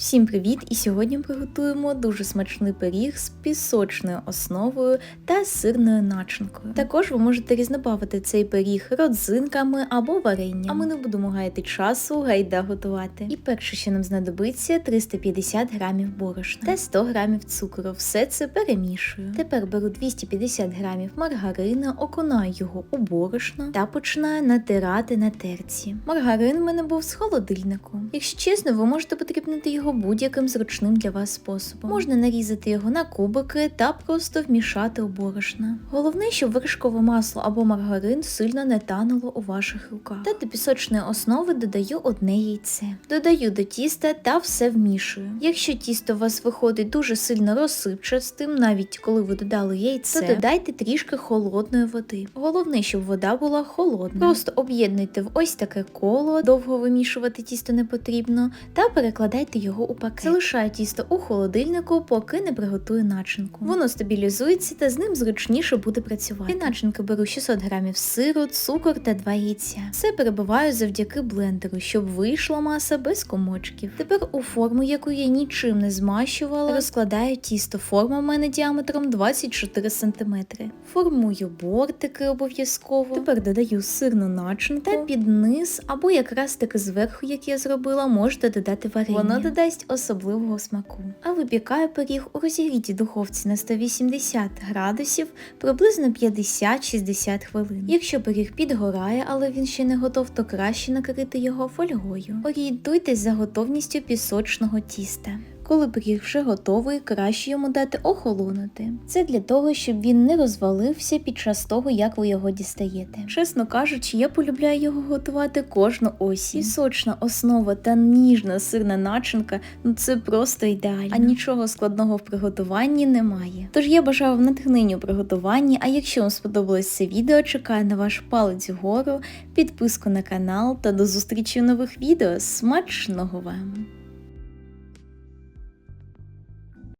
Всім привіт! І сьогодні приготуємо дуже смачний пиріг з пісочною основою та сирною начинкою. Також ви можете різнобавити цей пиріг родзинками або варенням. А ми не будемо гаяти часу, гайда готувати. І перше, що нам знадобиться, 350 грамів борошна та 100 грамів цукру. Все це перемішую. Тепер беру 250 грамів маргарину, окунаю його у борошно та починаю натирати на терці. Маргарин в мене був з холодильнику. Якщо чесно, ви можете потрібнити його будь-яким зручним для вас способом. Можна нарізати його на кубики та просто вмішати у борошна. Головне, щоб вершкове масло або маргарин сильно не тануло у ваших руках. Та до пісочної основи додаю одне яйце. Додаю до тіста та все вмішую. Якщо тісто у вас виходить дуже сильно розсипчастим, навіть коли ви додали яйце, то додайте трішки холодної води. Головне, щоб вода була холодна. Просто об'єднуйте в ось таке коло, довго вимішувати тісто не потрібно, та перекладайте його у пакет. Залишаю тісто у холодильнику, поки не приготую начинку. Воно стабілізується та з ним зручніше буде працювати. Для начинки беру 600 грамів сиру, цукор та 2 яйця. Все перебиваю завдяки блендеру, щоб вийшла маса без комочків. Тепер у форму, яку я нічим не змащувала, розкладаю тісто. Форма в мене діаметром 24 см. Формую бортики обов'язково. Тепер додаю сирну начинку та під низ, або якраз таки зверху, як я зробила, можете додати варення. Воно додасть особливого смаку. А випікаю пиріг у розігрітій духовці на 180 градусів приблизно 50-60 хвилин. Якщо пиріг підгорає, але він ще не готов, то краще накрити його фольгою. Орієнтуйтесь за готовністю пісочного тіста. Коли пиріг вже готовий, краще йому дати охолонути. Це для того, щоб він не розвалився під час того, як ви його дістаєте. Чесно кажучи, я полюбляю його готувати кожну осінь. Пісочна основа та ніжна сирна начинка ну це просто ідеально. А нічого складного в приготуванні немає. Тож я бажаю вам натхнення у приготуванні. А якщо вам сподобалось це відео, чекаю на ваш палець вгору, підписку на канал та до зустрічі в нових відео. Смачного вам!